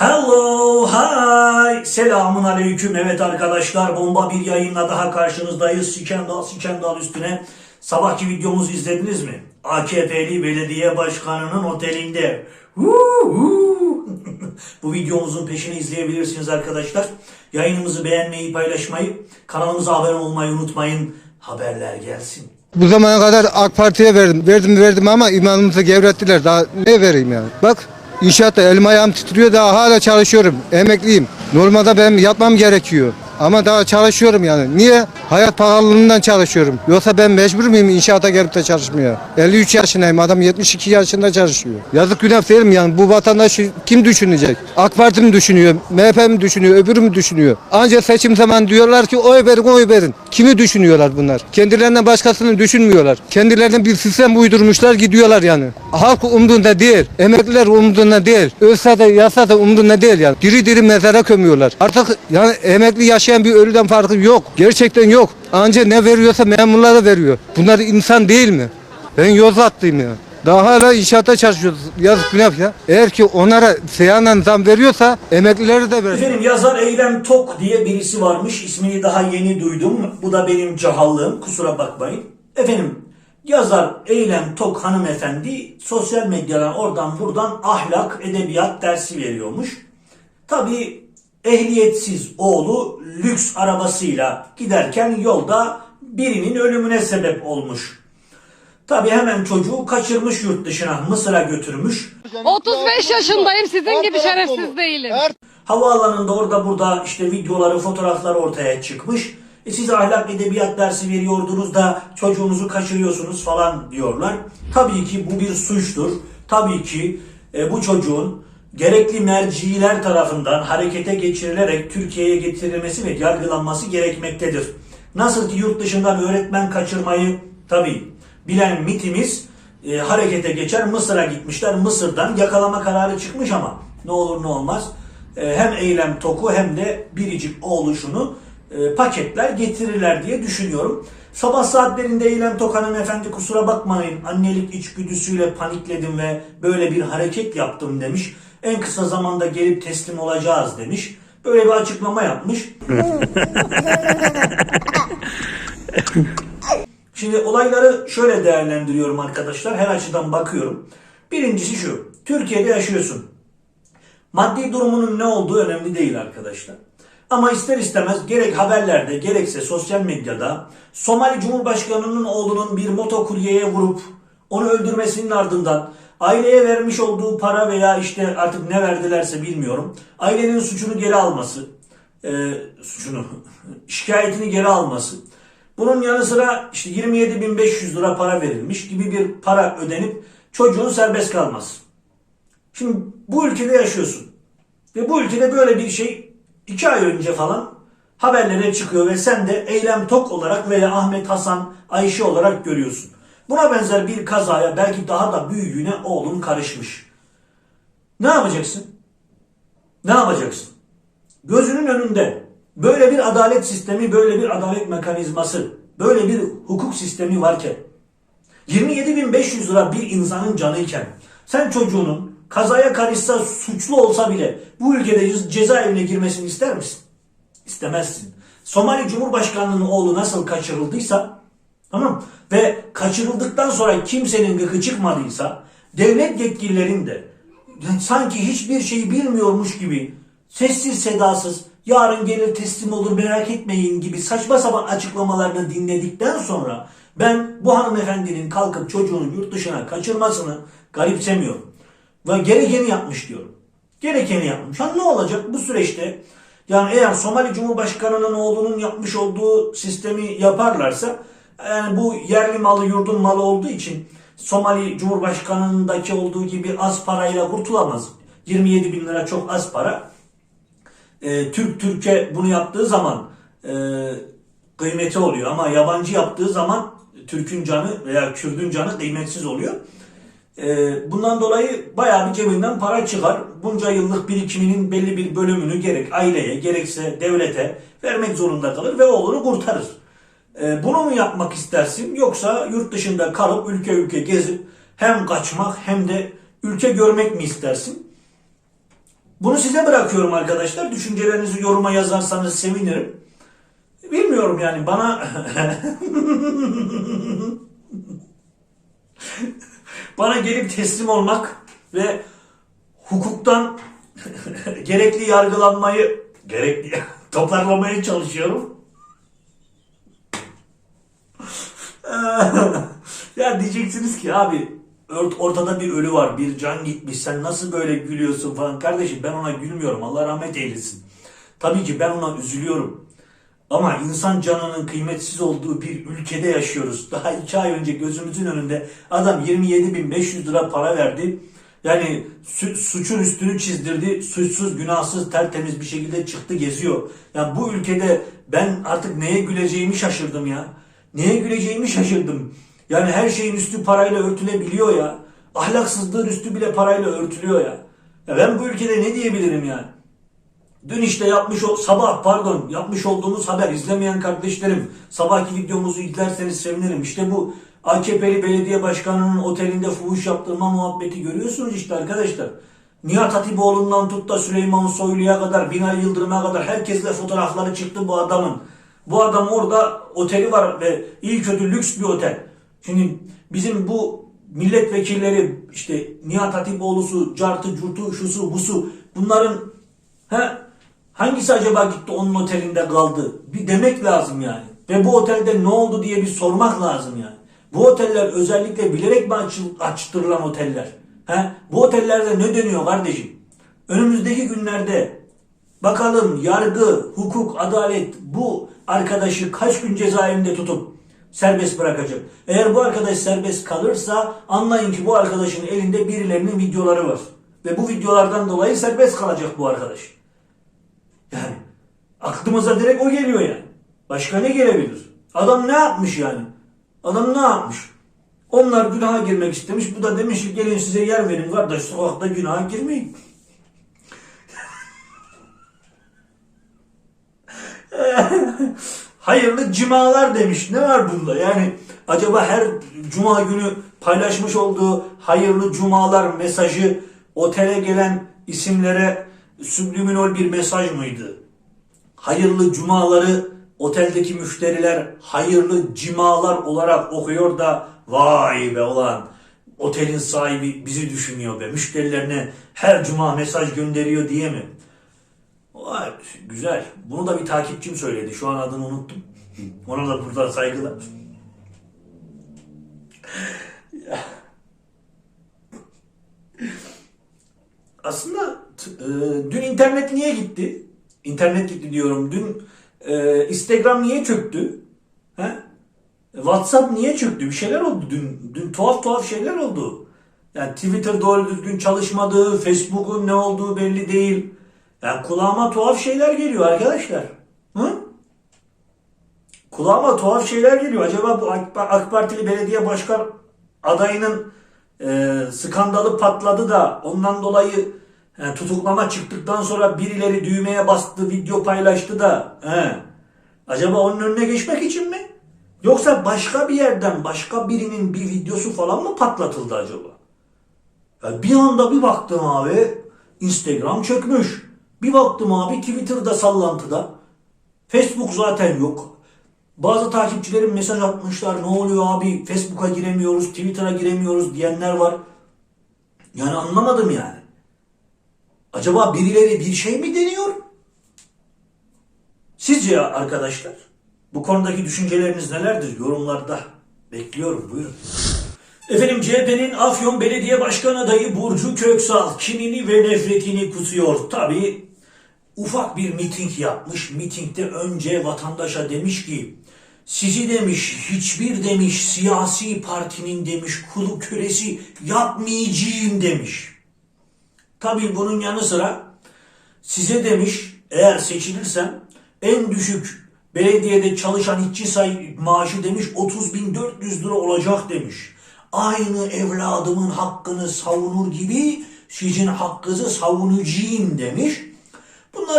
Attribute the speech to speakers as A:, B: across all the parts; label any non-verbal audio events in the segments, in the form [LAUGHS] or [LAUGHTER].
A: Hello, hi. Selamun aleyküm. Evet arkadaşlar bomba bir yayınla daha karşınızdayız. Sikendal Sikendal üstüne. Sabahki videomuzu izlediniz mi? AKP'li belediye başkanının otelinde. [LAUGHS] Bu videomuzun peşini izleyebilirsiniz arkadaşlar. Yayınımızı beğenmeyi, paylaşmayı, kanalımıza abone olmayı unutmayın. Haberler gelsin.
B: Bu zamana kadar AK Parti'ye verdim. Verdim verdim ama imanımızı gevrettiler. Daha ne vereyim yani? Bak inşaatta elim ayağım titriyor daha hala çalışıyorum. Emekliyim. Normalde benim yapmam gerekiyor. Ama daha çalışıyorum yani. Niye? Hayat pahalılığından çalışıyorum. Yoksa ben mecbur muyum inşaata gelip de çalışmaya? 53 yaşındayım. Adam 72 yaşında çalışıyor. Yazık günah değil mi yani? Bu vatandaşı kim düşünecek? AK Parti mi düşünüyor? MHP mi düşünüyor? Öbürü mü düşünüyor? Ancak seçim zaman diyorlar ki oy verin oy verin. Kimi düşünüyorlar bunlar? Kendilerinden başkasını düşünmüyorlar. Kendilerine bir sistem uydurmuşlar gidiyorlar yani. Halk umduğunda değil. Emekliler umduğunda değil. Ölse de yasa da umduğunda değil yani. Diri diri mezara gömüyorlar. Artık yani emekli yaşayan bir ölüden farkı yok. Gerçekten yok. Anca ne veriyorsa memurlara veriyor. Bunlar insan değil mi? Ben Yozgatlıyım ya. Daha hala inşaatta çalışıyoruz. Yazık günah ya. Eğer ki onlara seyyanen zam veriyorsa emeklileri de verir.
A: Efendim yazar Eylem Tok diye birisi varmış. İsmini daha yeni duydum. Bu da benim cahallığım. Kusura bakmayın. Efendim yazar Eylem Tok hanımefendi sosyal medyadan oradan buradan ahlak, edebiyat dersi veriyormuş. Tabii ehliyetsiz oğlu lüks arabasıyla giderken yolda birinin ölümüne sebep olmuş. Tabii hemen çocuğu kaçırmış yurt dışına Mısır'a götürmüş.
C: 35 yaşındayım sizin gibi şerefsiz değilim.
A: Havaalanında orada burada işte videoları, fotoğrafları ortaya çıkmış. E siz ahlak edebiyat dersi veriyordunuz da çocuğunuzu kaçırıyorsunuz falan diyorlar. Tabii ki bu bir suçtur. Tabii ki e, bu çocuğun gerekli merciler tarafından harekete geçirilerek Türkiye'ye getirilmesi ve yargılanması gerekmektedir. Nasıl ki yurt dışından öğretmen kaçırmayı tabii bilen MIT'imiz e, harekete geçer Mısır'a gitmişler. Mısır'dan yakalama kararı çıkmış ama ne olur ne olmaz e, hem eylem toku hem de biricik oğluşunu e, paketler getirirler diye düşünüyorum. Sabah saatlerinde Eylem Tok hanımefendi kusura bakmayın annelik içgüdüsüyle panikledim ve böyle bir hareket yaptım demiş. En kısa zamanda gelip teslim olacağız demiş. Böyle bir açıklama yapmış. [LAUGHS] [LAUGHS] Şimdi olayları şöyle değerlendiriyorum arkadaşlar. Her açıdan bakıyorum. Birincisi şu. Türkiye'de yaşıyorsun. Maddi durumunun ne olduğu önemli değil arkadaşlar. Ama ister istemez gerek haberlerde gerekse sosyal medyada Somali Cumhurbaşkanı'nın oğlunun bir motokuryeye vurup onu öldürmesinin ardından aileye vermiş olduğu para veya işte artık ne verdilerse bilmiyorum. Ailenin suçunu geri alması, e, suçunu, [LAUGHS] şikayetini geri alması. Bunun yanı sıra işte 27.500 lira para verilmiş gibi bir para ödenip çocuğun serbest kalması. Şimdi bu ülkede yaşıyorsun. Ve bu ülkede böyle bir şey iki ay önce falan haberlere çıkıyor ve sen de Eylem Tok olarak veya Ahmet Hasan Ayşe olarak görüyorsun. Buna benzer bir kazaya belki daha da büyüğüne oğlun karışmış. Ne yapacaksın? Ne yapacaksın? Gözünün önünde böyle bir adalet sistemi, böyle bir adalet mekanizması, böyle bir hukuk sistemi varken 27.500 lira bir insanın canıyken sen çocuğunun kazaya karışsa suçlu olsa bile bu ülkede cezaevine girmesini ister misin? İstemezsin. Somali Cumhurbaşkanı'nın oğlu nasıl kaçırıldıysa tamam ve kaçırıldıktan sonra kimsenin gıkı çıkmadıysa devlet yetkililerin de sanki hiçbir şeyi bilmiyormuş gibi sessiz sedasız yarın gelir teslim olur merak etmeyin gibi saçma sapan açıklamalarını dinledikten sonra ben bu hanımefendinin kalkıp çocuğunu yurt dışına kaçırmasını garipsemiyorum. Ve gerekeni yapmış diyorum. Gerekeni yapmış. Ha ne olacak bu süreçte? Yani eğer Somali Cumhurbaşkanı'nın oğlunun yapmış olduğu sistemi yaparlarsa yani bu yerli malı yurdun malı olduğu için Somali Cumhurbaşkanı'ndaki olduğu gibi az parayla kurtulamaz. 27 bin lira çok az para. Ee, Türk Türkiye bunu yaptığı zaman e, kıymeti oluyor ama yabancı yaptığı zaman Türk'ün canı veya Kürd'ün canı kıymetsiz oluyor. Ee, bundan dolayı bayağı bir cebinden para çıkar. Bunca yıllık birikiminin belli bir bölümünü gerek aileye gerekse devlete vermek zorunda kalır ve oğlunu kurtarır. Ee, bunu mu yapmak istersin yoksa yurt dışında kalıp ülke ülke gezip hem kaçmak hem de ülke görmek mi istersin? Bunu size bırakıyorum arkadaşlar. Düşüncelerinizi yoruma yazarsanız sevinirim. Bilmiyorum yani bana [LAUGHS] bana gelip teslim olmak ve hukuktan [LAUGHS] gerekli yargılanmayı gerekli [LAUGHS] toparlamaya çalışıyorum. ya diyeceksiniz ki abi ortada bir ölü var, bir can gitmiş. Sen nasıl böyle gülüyorsun falan. Kardeşim ben ona gülmüyorum. Allah rahmet eylesin. Tabii ki ben ona üzülüyorum. Ama insan canının kıymetsiz olduğu bir ülkede yaşıyoruz. Daha iki ay önce gözümüzün önünde adam 27.500 lira para verdi. Yani su- suçun üstünü çizdirdi. Suçsuz, günahsız, tertemiz bir şekilde çıktı geziyor. Ya bu ülkede ben artık neye güleceğimi şaşırdım ya. Neye güleceğimi şaşırdım. Yani her şeyin üstü parayla örtülebiliyor ya. Ahlaksızlığın üstü bile parayla örtülüyor ya. Ya ben bu ülkede ne diyebilirim yani? Dün işte yapmış o sabah pardon yapmış olduğumuz haber izlemeyen kardeşlerim sabahki videomuzu izlerseniz sevinirim. İşte bu AKP'li belediye başkanının otelinde fuhuş yaptırma muhabbeti görüyorsunuz işte arkadaşlar. Nihat Hatipoğlu'ndan tut da Süleyman Soylu'ya kadar, Binali Yıldırım'a kadar herkesle fotoğrafları çıktı bu adamın. Bu adam orada oteli var ve iyi kötü lüks bir otel. Şimdi bizim bu milletvekilleri işte Nihat Hatipoğlu'su, cartı, curtu, şusu, busu bunların he, hangisi acaba gitti onun otelinde kaldı? Bir demek lazım yani. Ve bu otelde ne oldu diye bir sormak lazım yani. Bu oteller özellikle bilerek mi açtırılan oteller? He? Bu otellerde ne dönüyor kardeşim? Önümüzdeki günlerde bakalım yargı, hukuk, adalet bu arkadaşı kaç gün cezaevinde tutup serbest bırakacak. Eğer bu arkadaş serbest kalırsa anlayın ki bu arkadaşın elinde birilerinin videoları var. Ve bu videolardan dolayı serbest kalacak bu arkadaş. Yani aklımıza direkt o geliyor yani. Başka ne gelebilir? Adam ne yapmış yani? Adam ne yapmış? Onlar günaha girmek istemiş. Bu da demiş ki gelin size yer verin kardeş sokakta günaha girmeyin. [LAUGHS] Hayırlı cumalar demiş. Ne var bunda? Yani acaba her cuma günü paylaşmış olduğu hayırlı cumalar mesajı otele gelen isimlere subliminal bir mesaj mıydı? Hayırlı cumaları oteldeki müşteriler hayırlı cimalar olarak okuyor da vay be olan otelin sahibi bizi düşünüyor be müşterilerine her cuma mesaj gönderiyor diye mi? Vay, güzel. Bunu da bir takipçim söyledi. Şu an adını unuttum. Ona da buradan saygılar. Aslında e, dün internet niye gitti? İnternet gitti diyorum. Dün e, Instagram niye çöktü? He? WhatsApp niye çöktü? Bir şeyler oldu dün. Dün tuhaf tuhaf şeyler oldu. Yani Twitter doğru düzgün çalışmadı, Facebook'un ne olduğu belli değil. Yani kulağıma tuhaf şeyler geliyor arkadaşlar. Hı? Kulağıma tuhaf şeyler geliyor. Acaba bu AK Partili belediye başkan adayının e, skandalı patladı da ondan dolayı e, tutuklama çıktıktan sonra birileri düğmeye bastı, video paylaştı da he, acaba onun önüne geçmek için mi? Yoksa başka bir yerden başka birinin bir videosu falan mı patlatıldı acaba? Ya bir anda bir baktım abi Instagram çökmüş. Bir baktım abi Twitter'da sallantıda. Facebook zaten yok. Bazı takipçilerim mesaj atmışlar. Ne oluyor abi? Facebook'a giremiyoruz, Twitter'a giremiyoruz diyenler var. Yani anlamadım yani. Acaba birileri bir şey mi deniyor? Sizce arkadaşlar bu konudaki düşünceleriniz nelerdir? Yorumlarda bekliyorum. Buyurun. Efendim CHP'nin Afyon Belediye Başkan adayı Burcu Köksal kinini ve nefretini kusuyor. Tabi ufak bir miting yapmış. Mitingde önce vatandaşa demiş ki sizi demiş hiçbir demiş siyasi partinin demiş kulu kölesi yapmayacağım demiş. Tabi bunun yanı sıra size demiş eğer seçilirsem en düşük belediyede çalışan işçi say maaşı demiş 30.400 lira olacak demiş. Aynı evladımın hakkını savunur gibi sizin hakkınızı savunacağım demiş.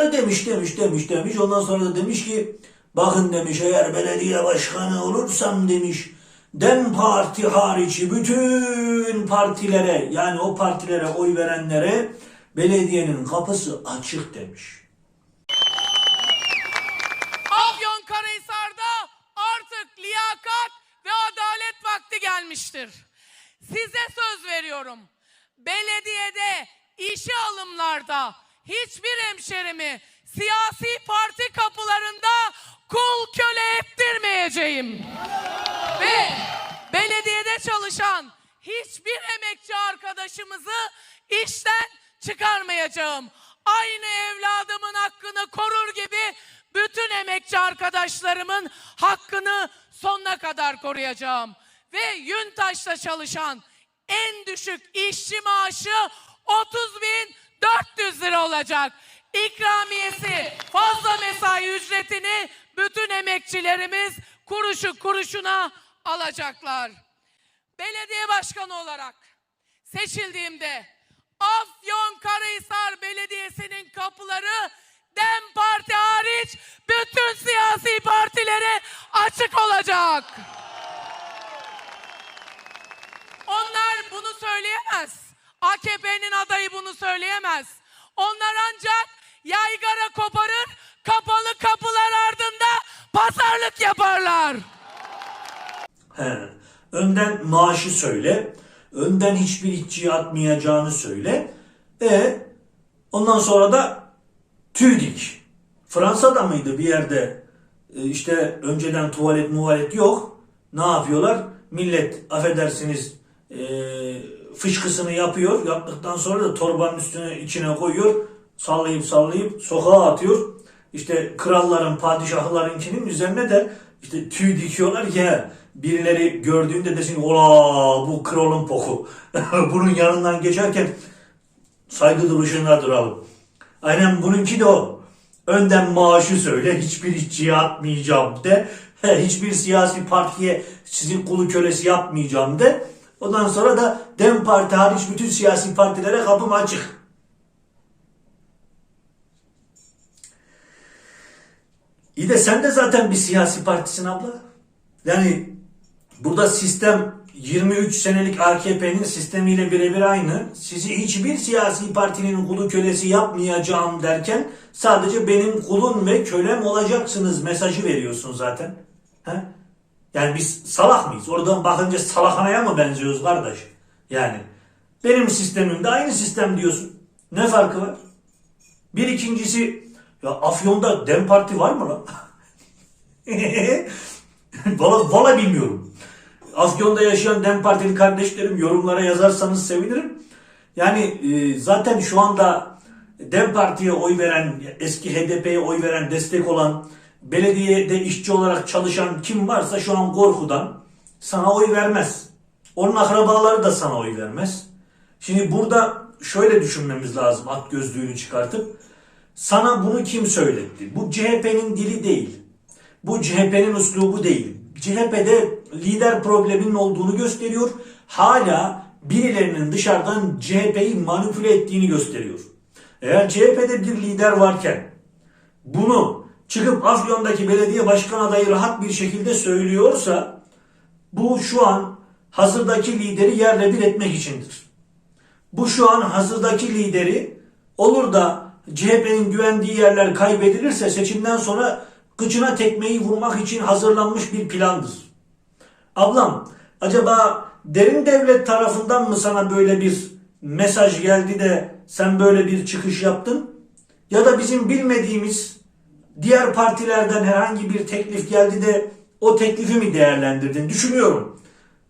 A: Bunları demiş demiş demiş demiş. Ondan sonra da demiş ki bakın demiş eğer belediye başkanı olursam demiş Dem Parti hariç bütün partilere yani o partilere oy verenlere belediyenin kapısı açık demiş.
D: Afyonkarahisar'da artık liyakat ve adalet vakti gelmiştir. Size söz veriyorum. Belediyede, işe alımlarda hiçbir hemşerimi siyasi parti kapılarında kul köle ettirmeyeceğim. Ve belediyede çalışan hiçbir emekçi arkadaşımızı işten çıkarmayacağım. Aynı evladımın hakkını korur gibi bütün emekçi arkadaşlarımın hakkını sonuna kadar koruyacağım. Ve Yuntaş'ta çalışan en düşük işçi maaşı 30.400 lira olacak. İkramiyesi fazla mesai ücretini bütün emekçilerimiz kuruşu kuruşuna alacaklar. Belediye başkanı olarak seçildiğimde Afyonkarahisar Belediyesi'nin kapıları DEM Parti hariç bütün siyasi partilere açık olacak. Onlar bunu söyleyemez. AKP'nin adayı bunu söyleyemez. Onlar ancak yaygara koparır, kapalı kapılar ardında pazarlık yaparlar.
A: He. Önden maaşı söyle. Önden hiçbir işçiye atmayacağını söyle. E ondan sonra da tüy dik. Fransa'da mıydı bir yerde e, işte önceden tuvalet muvalet yok. Ne yapıyorlar? Millet affedersiniz e, fışkısını yapıyor. Yaptıktan sonra da torbanın üstüne içine koyuyor. Sallayıp sallayıp sokağa atıyor. İşte kralların, padişahlarınkinin üzerine de işte tüy dikiyorlar ya birileri gördüğünde desin ola bu kralın poku. [LAUGHS] Bunun yanından geçerken saygı duruşuna duralım. Aynen bununki de o. Önden maaşı söyle, hiçbir işçiye atmayacağım de, [LAUGHS] hiçbir siyasi partiye sizin kulu kölesi yapmayacağım de. Ondan sonra da DEM Parti hariç bütün siyasi partilere kapım açık. İyi de sen de zaten bir siyasi partisin abla. Yani burada sistem 23 senelik AKP'nin sistemiyle birebir aynı. Sizi hiçbir siyasi partinin kulu kölesi yapmayacağım derken sadece benim kulum ve kölem olacaksınız mesajı veriyorsun zaten. He? Yani biz salak mıyız? Oradan bakınca salakhanaya mı benziyoruz kardeş? Yani benim sistemimde aynı sistem diyorsun. Ne farkı var? Bir ikincisi ya Afyon'da Dem Parti var mı lan? [LAUGHS] valla, valla bilmiyorum. Afyon'da yaşayan Dem Partili kardeşlerim yorumlara yazarsanız sevinirim. Yani e, zaten şu anda Dem Parti'ye oy veren, eski HDP'ye oy veren, destek olan, belediyede işçi olarak çalışan kim varsa şu an korkudan sana oy vermez. Onun akrabaları da sana oy vermez. Şimdi burada şöyle düşünmemiz lazım at gözlüğünü çıkartıp. Sana bunu kim söyletti? Bu CHP'nin dili değil. Bu CHP'nin üslubu değil. CHP'de lider probleminin olduğunu gösteriyor. Hala birilerinin dışarıdan CHP'yi manipüle ettiğini gösteriyor. Eğer CHP'de bir lider varken bunu çıkıp Afyon'daki belediye başkan adayı rahat bir şekilde söylüyorsa bu şu an hazırdaki lideri yerle bir etmek içindir. Bu şu an hazırdaki lideri olur da CHP'nin güvendiği yerler kaybedilirse seçimden sonra kıçına tekmeyi vurmak için hazırlanmış bir plandır. Ablam acaba derin devlet tarafından mı sana böyle bir mesaj geldi de sen böyle bir çıkış yaptın? Ya da bizim bilmediğimiz diğer partilerden herhangi bir teklif geldi de o teklifi mi değerlendirdin? Düşünüyorum.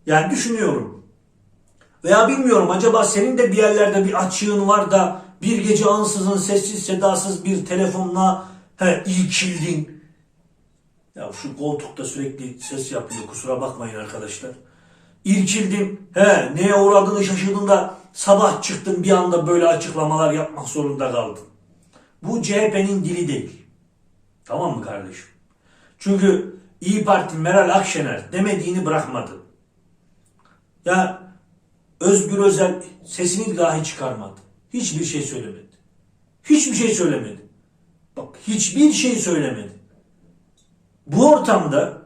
A: Yani düşünüyorum. Veya bilmiyorum acaba senin de bir yerlerde bir açığın var da bir gece ansızın sessiz sedasız bir telefonla he, irkildin. Ya şu koltukta sürekli ses yapıyor kusura bakmayın arkadaşlar. İrkildin, he, neye uğradığını şaşırdın da sabah çıktın bir anda böyle açıklamalar yapmak zorunda kaldın. Bu CHP'nin dili değil. Tamam mı kardeşim? Çünkü İyi Parti Meral Akşener demediğini bırakmadı. Ya Özgür Özel sesini dahi çıkarmadı. Hiçbir şey söylemedi. Hiçbir şey söylemedi. Bak hiçbir şey söylemedi. Bu ortamda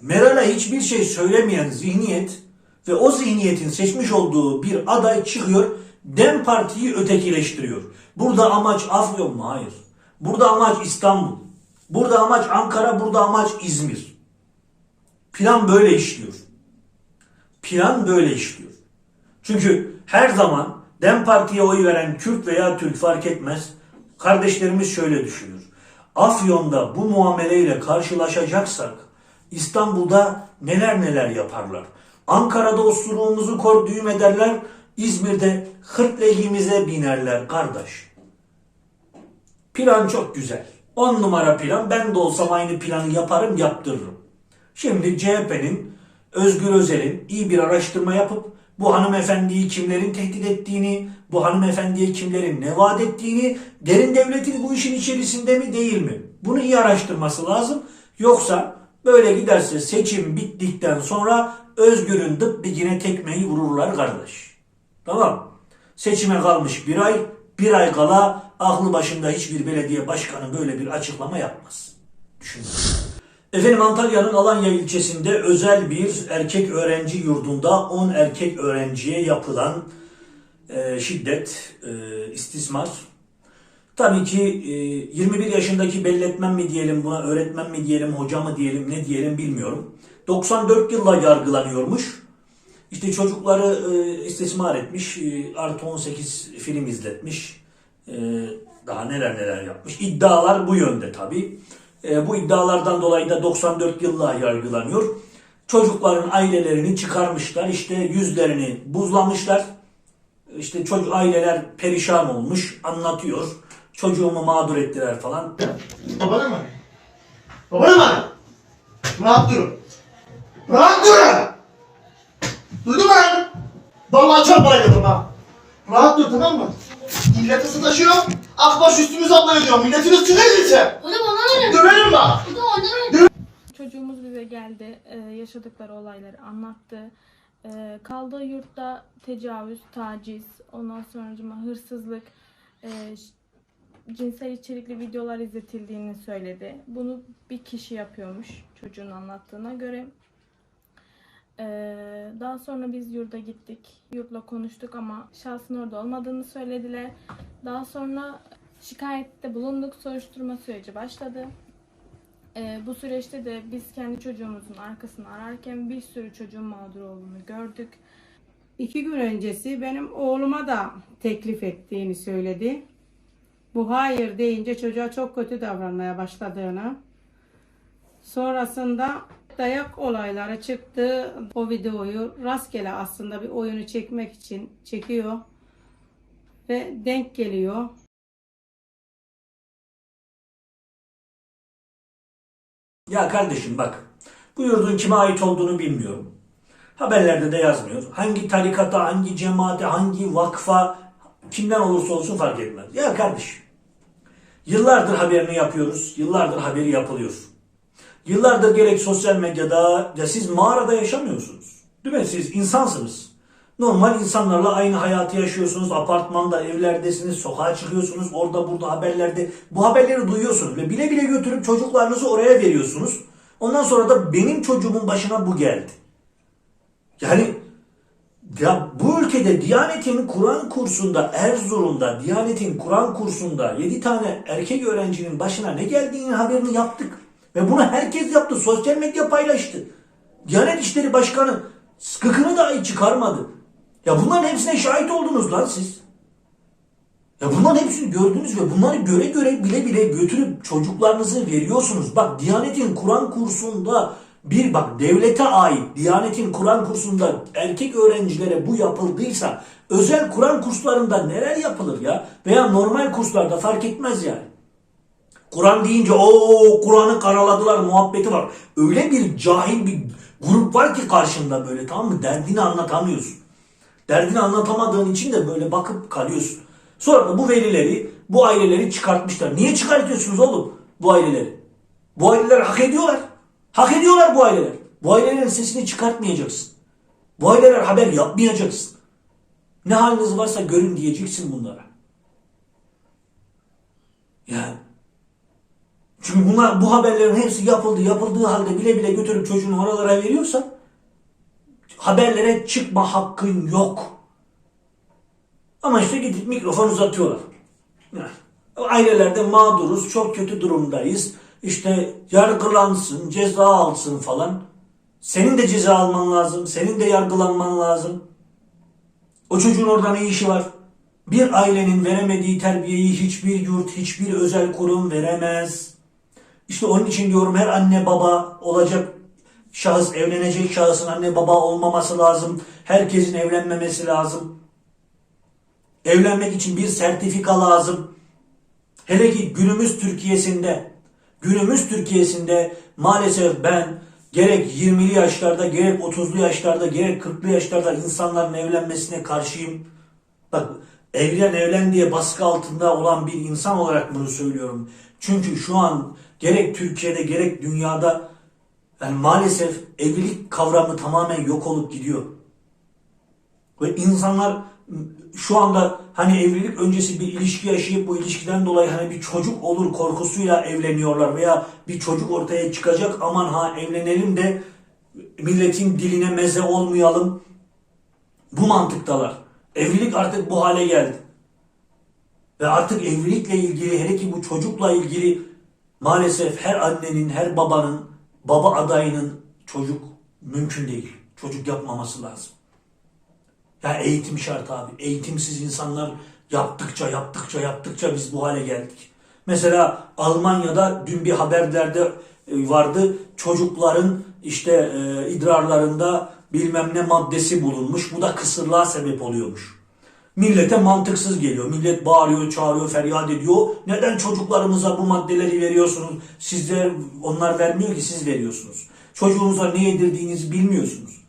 A: Meral'a hiçbir şey söylemeyen zihniyet ve o zihniyetin seçmiş olduğu bir aday çıkıyor Dem Parti'yi ötekileştiriyor. Burada amaç Afyon mu? Hayır. Burada amaç İstanbul. Burada amaç Ankara, burada amaç İzmir. Plan böyle işliyor. Plan böyle işliyor. Çünkü her zaman Dem Parti'ye oy veren Kürt veya Türk fark etmez. Kardeşlerimiz şöyle düşünür. Afyon'da bu muameleyle karşılaşacaksak İstanbul'da neler neler yaparlar. Ankara'da osuruğumuzu kor düğüm ederler. İzmir'de hırtleğimize binerler kardeş. Plan çok güzel. 10 numara plan. Ben de olsam aynı planı yaparım, yaptırırım. Şimdi CHP'nin Özgür Özel'in iyi bir araştırma yapıp bu hanımefendiyi kimlerin tehdit ettiğini, bu hanımefendiye kimlerin ne vaat ettiğini, derin devletin bu işin içerisinde mi değil mi? Bunu iyi araştırması lazım. Yoksa böyle giderse seçim bittikten sonra Özgür'ün dıp bigine tekmeyi vururlar kardeş. Tamam. Seçime kalmış bir ay, bir ay kala aklı başında hiçbir belediye başkanı böyle bir açıklama yapmaz. Düşünün. Efendim Antalya'nın Alanya ilçesinde özel bir erkek öğrenci yurdunda 10 erkek öğrenciye yapılan e, şiddet, e, istismar. Tabii ki e, 21 yaşındaki belletmen mi diyelim buna, öğretmen mi diyelim, hoca mı diyelim, ne diyelim bilmiyorum. 94 yılla yargılanıyormuş. İşte çocukları e, istismar etmiş, e, artı 18 film izletmiş, e, daha neler neler yapmış. İddialar bu yönde tabii. E, bu iddialardan dolayı da 94 yılla yargılanıyor. Çocukların ailelerini çıkarmışlar, işte yüzlerini buzlamışlar. İşte çocuk aileler perişan olmuş, anlatıyor. Çocuğumu mağdur ettiler falan.
E: Babanı mı? Babanı mı? Rahat durun. Rahat durun. Duydun mu lan? Vallahi çok para ha. Rahat dur tamam mı? Millete sataşıyor. Akbaş üstümüze abla ediyor. Milletin üstüne gidecek.
F: O da bana öyle.
E: Döverim bak.
F: O da ondan öyle.
G: Çocuğumuz bize geldi, e, yaşadıkları olayları anlattı. E, kaldığı yurtta tecavüz, taciz, ondan sonra hırsızlık, e, cinsel içerikli videolar izletildiğini söyledi. Bunu bir kişi yapıyormuş çocuğun anlattığına göre. E, daha sonra biz yurda gittik. Yurtla konuştuk ama şahsın orada olmadığını söylediler. Daha sonra şikayette bulunduk. Soruşturma süreci başladı. Ee, bu süreçte de biz kendi çocuğumuzun arkasını ararken bir sürü çocuğun mağdur olduğunu gördük.
H: İki gün öncesi benim oğluma da teklif ettiğini söyledi. Bu hayır deyince çocuğa çok kötü davranmaya başladığını. Sonrasında dayak olayları çıktı. O videoyu rastgele aslında bir oyunu çekmek için çekiyor. Ve denk geliyor.
A: Ya kardeşim bak, bu yurdun kime ait olduğunu bilmiyorum. Haberlerde de yazmıyor. Hangi tarikata, hangi cemaate, hangi vakfa, kimden olursa olsun fark etmez. Ya kardeşim, yıllardır haberini yapıyoruz, yıllardır haberi yapılıyor. Yıllardır gerek sosyal medyada, ya siz mağarada yaşamıyorsunuz. Değil mi? Siz insansınız. Normal insanlarla aynı hayatı yaşıyorsunuz. Apartmanda, evlerdesiniz, sokağa çıkıyorsunuz. Orada burada haberlerde bu haberleri duyuyorsunuz. Ve bile bile götürüp çocuklarınızı oraya veriyorsunuz. Ondan sonra da benim çocuğumun başına bu geldi. Yani ya bu ülkede Diyanet'in Kur'an kursunda Erzurum'da Diyanet'in Kur'an kursunda 7 tane erkek öğrencinin başına ne geldiğini haberini yaptık. Ve bunu herkes yaptı. Sosyal medya paylaştı. Diyanet İşleri Başkanı sıkıkını dahi çıkarmadı. Ya bunların hepsine şahit oldunuz lan siz. Ya bunların hepsini gördünüz ve bunları göre göre bile bile götürüp çocuklarınızı veriyorsunuz. Bak Diyanet'in Kur'an kursunda bir bak devlete ait Diyanet'in Kur'an kursunda erkek öğrencilere bu yapıldıysa özel Kur'an kurslarında neler yapılır ya? Veya normal kurslarda fark etmez yani. Kur'an deyince o Kur'an'ı karaladılar muhabbeti var. Öyle bir cahil bir grup var ki karşında böyle tamam mı? Derdini anlatamıyorsun. Derdini anlatamadığın için de böyle bakıp kalıyorsun. Sonra da bu velileri, bu aileleri çıkartmışlar. Niye çıkartıyorsunuz oğlum bu aileleri? Bu aileler hak ediyorlar. Hak ediyorlar bu aileler. Bu ailelerin sesini çıkartmayacaksın. Bu aileler haber yapmayacaksın. Ne haliniz varsa görün diyeceksin bunlara. Yani çünkü bunlar bu haberlerin hepsi yapıldı. Yapıldığı halde bile bile götürüp çocuğunu oralara veriyorsa haberlere çıkma hakkın yok. Ama işte gidip mikrofon uzatıyorlar. Yani, ailelerde mağduruz, çok kötü durumdayız. İşte yargılansın, ceza alsın falan. Senin de ceza alman lazım, senin de yargılanman lazım. O çocuğun orada ne işi var? Bir ailenin veremediği terbiyeyi hiçbir yurt, hiçbir özel kurum veremez. İşte onun için diyorum her anne baba olacak şahıs, evlenecek şahısın anne baba olmaması lazım. Herkesin evlenmemesi lazım. Evlenmek için bir sertifika lazım. Hele ki günümüz Türkiye'sinde, günümüz Türkiye'sinde maalesef ben gerek 20'li yaşlarda, gerek 30'lu yaşlarda, gerek 40'lı yaşlarda insanların evlenmesine karşıyım. Bak evlen evlen diye baskı altında olan bir insan olarak bunu söylüyorum. Çünkü şu an gerek Türkiye'de gerek dünyada yani maalesef evlilik kavramı tamamen yok olup gidiyor. Ve insanlar şu anda hani evlilik öncesi bir ilişki yaşayıp bu ilişkiden dolayı hani bir çocuk olur korkusuyla evleniyorlar veya bir çocuk ortaya çıkacak aman ha evlenelim de milletin diline meze olmayalım. Bu mantıktalar. Evlilik artık bu hale geldi. Ve artık evlilikle ilgili hele ki bu çocukla ilgili maalesef her annenin, her babanın, baba adayının çocuk mümkün değil. Çocuk yapmaması lazım. Ya eğitim şart abi. Eğitimsiz insanlar yaptıkça yaptıkça yaptıkça biz bu hale geldik. Mesela Almanya'da dün bir haberlerde e, vardı. Çocukların işte e, idrarlarında bilmem ne maddesi bulunmuş. Bu da kısırlığa sebep oluyormuş. Millete mantıksız geliyor. Millet bağırıyor, çağırıyor, feryat ediyor. Neden çocuklarımıza bu maddeleri veriyorsunuz? Sizler onlar vermiyor ki siz veriyorsunuz. Çocuğunuza ne yedirdiğinizi bilmiyorsunuz.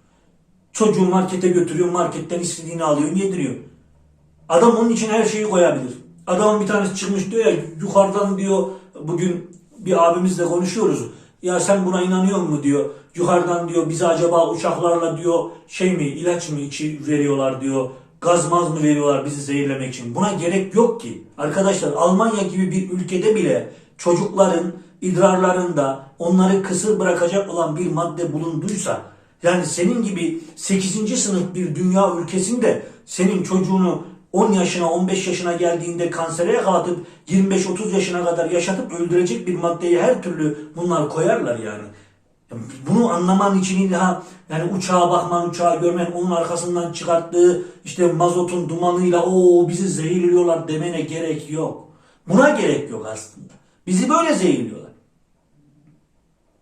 A: Çocuğu markete götürüyor, marketten istediğini alıyor, yediriyor. Adam onun için her şeyi koyabilir. Adamın bir tanesi çıkmış diyor ya yukarıdan diyor bugün bir abimizle konuşuyoruz. Ya sen buna inanıyor mu diyor. Yukarıdan diyor bize acaba uçaklarla diyor şey mi ilaç mı içi veriyorlar diyor. Gaz maz mı veriyorlar bizi zehirlemek için. Buna gerek yok ki. Arkadaşlar Almanya gibi bir ülkede bile çocukların idrarlarında onları kısır bırakacak olan bir madde bulunduysa yani senin gibi 8. sınıf bir dünya ülkesinde senin çocuğunu 10 yaşına 15 yaşına geldiğinde kansere yakalatıp 25-30 yaşına kadar yaşatıp öldürecek bir maddeyi her türlü bunlar koyarlar yani. Bunu anlaman için illa yani uçağa bakman, uçağı görmen, onun arkasından çıkarttığı işte mazotun dumanıyla o bizi zehirliyorlar demene gerek yok. Buna gerek yok aslında. Bizi böyle zehirliyorlar.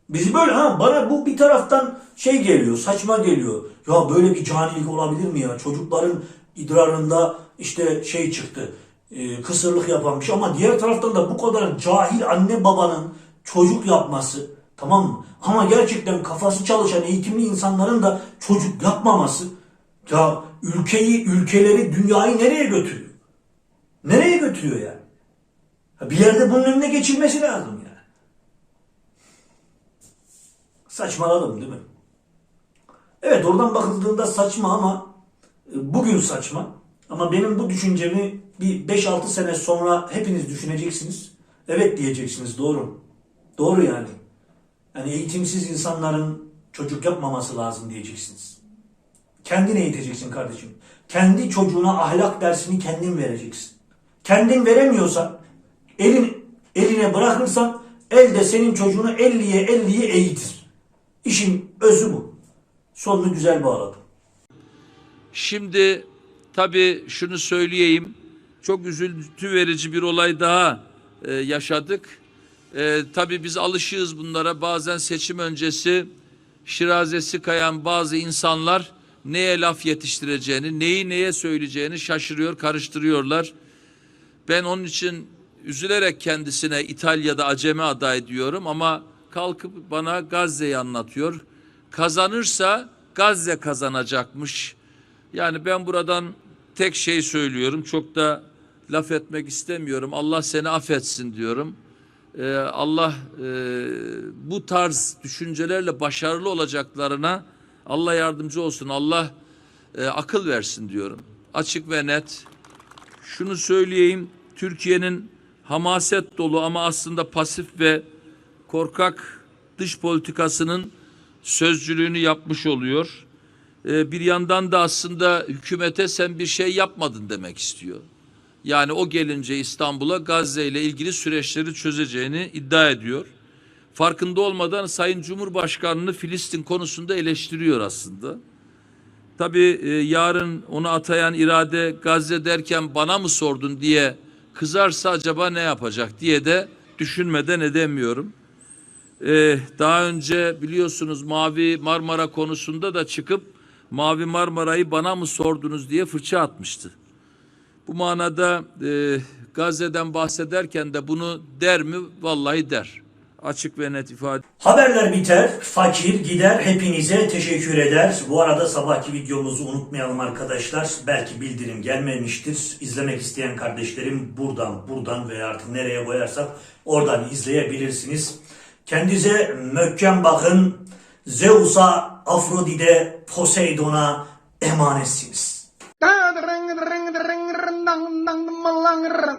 A: Bizi böyle ha bana bu bir taraftan şey geliyor, saçma geliyor. Ya böyle bir canilik olabilir mi ya? Çocukların idrarında işte şey çıktı. e, kısırlık yapanmış ama diğer taraftan da bu kadar cahil anne babanın çocuk yapması tamam mı? Ama gerçekten kafası çalışan eğitimli insanların da çocuk yapmaması ya ülkeyi, ülkeleri, dünyayı nereye götürüyor? Nereye götürüyor yani? Ha, Bir yerde bunun önüne geçilmesi lazım yani. Saçmaladım değil mi? Evet oradan bakıldığında saçma ama e, bugün saçma. Ama benim bu düşüncemi bir 5-6 sene sonra hepiniz düşüneceksiniz. Evet diyeceksiniz doğru. Doğru yani. Yani eğitimsiz insanların çocuk yapmaması lazım diyeceksiniz. Kendin eğiteceksin kardeşim. Kendi çocuğuna ahlak dersini kendin vereceksin. Kendin veremiyorsan elin eline bırakırsan elde senin çocuğunu 50'ye 50'ye eğitir. İşin özü bu. Sonunu güzel bağladım.
F: Şimdi tabii şunu söyleyeyim. Çok üzüntü verici bir olay daha e, yaşadık. E, tabii biz alışığız bunlara. Bazen seçim öncesi şirazesi kayan bazı insanlar neye laf yetiştireceğini, neyi neye söyleyeceğini şaşırıyor, karıştırıyorlar. Ben onun için üzülerek kendisine İtalya'da acemi aday diyorum ama kalkıp bana Gazze'yi anlatıyor. Kazanırsa Gazze kazanacakmış. Yani ben buradan tek şey söylüyorum. Çok da laf etmek istemiyorum. Allah seni affetsin diyorum. Ee, Allah e, bu tarz düşüncelerle başarılı olacaklarına Allah yardımcı olsun. Allah e, akıl versin diyorum. Açık ve net. Şunu söyleyeyim. Türkiye'nin hamaset dolu ama aslında pasif ve korkak dış politikasının sözcülüğünü yapmış oluyor. e, bir yandan da aslında hükümete sen bir şey yapmadın demek istiyor. Yani o gelince İstanbul'a Gazze ile ilgili süreçleri çözeceğini iddia ediyor. Farkında olmadan Sayın Cumhurbaşkanı'nı Filistin konusunda eleştiriyor aslında. Tabii e, yarın onu atayan irade Gazze derken bana mı sordun diye kızarsa acaba ne yapacak diye de düşünmeden edemiyorum. Ee, daha önce biliyorsunuz Mavi Marmara konusunda da çıkıp Mavi Marmara'yı bana mı sordunuz diye fırça atmıştı. Bu manada e, Gazze'den bahsederken de bunu der mi? Vallahi der. Açık ve net ifade
A: Haberler biter, fakir gider. Hepinize teşekkür eder. Bu arada sabahki videomuzu unutmayalım arkadaşlar. Belki bildirim gelmemiştir. İzlemek isteyen kardeşlerim buradan, buradan veya artık nereye koyarsak oradan izleyebilirsiniz. Kendinize möhkem bakın. Zeus'a, Afrodite, Poseidon'a emanetsiniz.